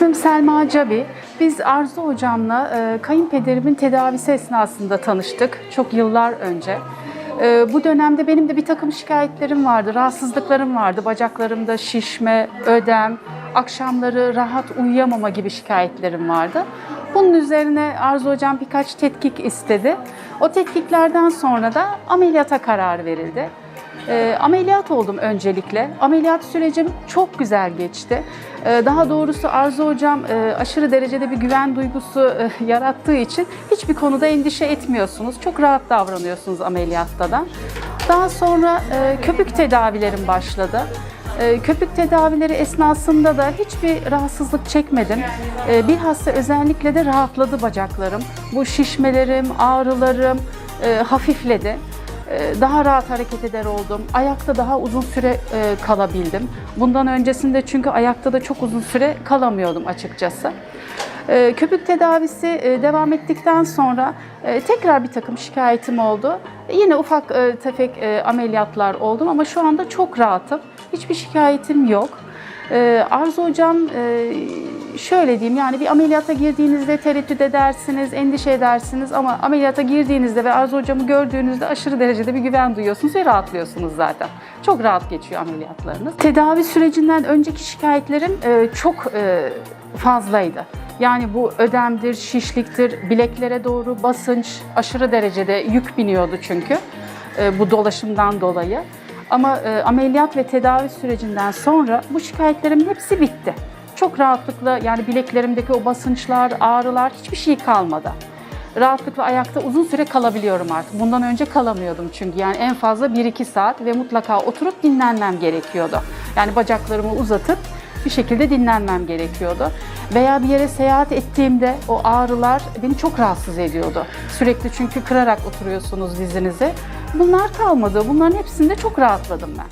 İsmim Selma Cabi. Biz Arzu hocamla e, kayınpederimin tedavisi esnasında tanıştık. Çok yıllar önce. E, bu dönemde benim de bir takım şikayetlerim vardı, rahatsızlıklarım vardı. Bacaklarımda şişme, ödem, akşamları rahat uyuyamama gibi şikayetlerim vardı. Bunun üzerine Arzu hocam birkaç tetkik istedi. O tetkiklerden sonra da ameliyata karar verildi. E, ameliyat oldum öncelikle. Ameliyat sürecim çok güzel geçti. E, daha doğrusu Arzu Hocam e, aşırı derecede bir güven duygusu e, yarattığı için hiçbir konuda endişe etmiyorsunuz. Çok rahat davranıyorsunuz ameliyatta da. Daha sonra e, köpük tedavilerim başladı. E, Köpük tedavileri esnasında da hiçbir rahatsızlık çekmedim. E, Bilhassa özellikle de rahatladı bacaklarım. Bu şişmelerim, ağrılarım e, hafifledi. Ee, daha rahat hareket eder oldum. Ayakta daha uzun süre e, kalabildim. Bundan öncesinde çünkü ayakta da çok uzun süre kalamıyordum açıkçası. Ee, Köpük tedavisi e, devam ettikten sonra e, tekrar bir takım şikayetim oldu. Yine ufak tefek ameliyatlar oldum ama şu anda çok rahatım. Hiçbir şikayetim yok. Ee, Arzu hocam şöyle diyeyim yani bir ameliyata girdiğinizde tereddüt edersiniz, endişe edersiniz ama ameliyata girdiğinizde ve Arzu hocamı gördüğünüzde aşırı derecede bir güven duyuyorsunuz ve rahatlıyorsunuz zaten. Çok rahat geçiyor ameliyatlarınız. Tedavi sürecinden önceki şikayetlerim e, çok e, fazlaydı. Yani bu ödemdir, şişliktir, bileklere doğru basınç aşırı derecede yük biniyordu çünkü e, bu dolaşımdan dolayı. Ama ameliyat ve tedavi sürecinden sonra bu şikayetlerimin hepsi bitti. Çok rahatlıkla yani bileklerimdeki o basınçlar, ağrılar hiçbir şey kalmadı. Rahatlıkla ayakta uzun süre kalabiliyorum artık. Bundan önce kalamıyordum çünkü yani en fazla 1-2 saat ve mutlaka oturup dinlenmem gerekiyordu. Yani bacaklarımı uzatıp bir şekilde dinlenmem gerekiyordu. Veya bir yere seyahat ettiğimde o ağrılar beni çok rahatsız ediyordu. Sürekli çünkü kırarak oturuyorsunuz dizinizi. Bunlar kalmadı. Bunların hepsinde çok rahatladım ben.